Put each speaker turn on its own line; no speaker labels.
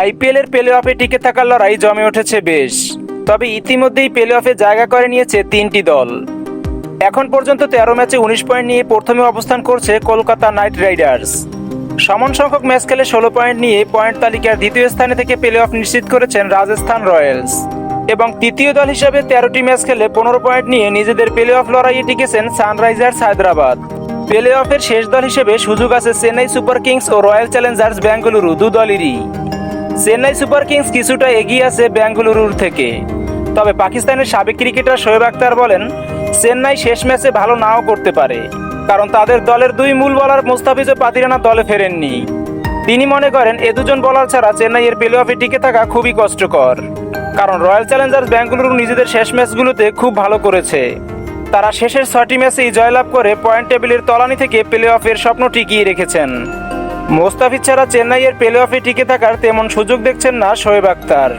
আইপিএলের প্লে অফে টিকে থাকার লড়াই জমে উঠেছে বেশ, তবে ইতিমধ্যেই প্লে অফে জায়গা করে নিয়েছে তিনটি দল। এখন পর্যন্ত তেরো ম্যাচে উনিশ পয়েন্ট নিয়ে প্রথমে অবস্থান করছে কলকাতা নাইট রাইডার্স। সমান সংখ্যক ম্যাচ খেলে ষোলো পয়েন্ট নিয়ে পয়েন্ট তালিকার দ্বিতীয় স্থানে থেকে প্লে অফ নিশ্চিত করেছেন রাজস্থান রয়্যালস। এবং তৃতীয় দল হিসেবে তেরোটি ম্যাচ খেলে পনেরো পয়েন্ট নিয়ে নিজেদের প্লে অফ লড়াইয়ে টিকেছেন সানরাইজার্স হায়দ্রাবাদ। প্লে অফের শেষ দল হিসেবে সুযোগ আছে চেন্নাই সুপার কিংস ও রয়্যাল চ্যালেঞ্জার্স বেঙ্গালুরু দু দলেরই। চেন্নাই সুপার কিংস কিছুটা এগিয়ে আছে বেঙ্গালুরুর থেকে। তবে পাকিস্তানের সাবেক ক্রিকেটার শোয়েব আক্তার বলেন, চেন্নাই শেষ ম্যাচে ভালো নাও করতে পারে, কারণ তাদের দলের দুই মূল বলার মুস্তাফিজ ও পাতিরানা দলে ফেরেননি। তিনি মনে করেন, এ দুজন বলার ছাড়া চেন্নাইয়ের প্লে অফে টিকে থাকা খুবই কষ্টকর, কারণ রয়্যাল চ্যালেঞ্জার্স বেঙ্গালুরু নিজেদের শেষ ম্যাচগুলোতে খুব ভালো করেছে। তারা শেষের ছয়টি ম্যাচেই জয়লাভ করে পয়েন্ট টেবিলের তলানি থেকে প্লে অফের স্বপ্ন টিকিয়ে রেখেছেন। মোস্তাফিজ ছাড়া চেন্নাইয়ের প্লে অফে টিকে থাকার তেমন সুযোগ দেখছেন না শোয়েব আক্তার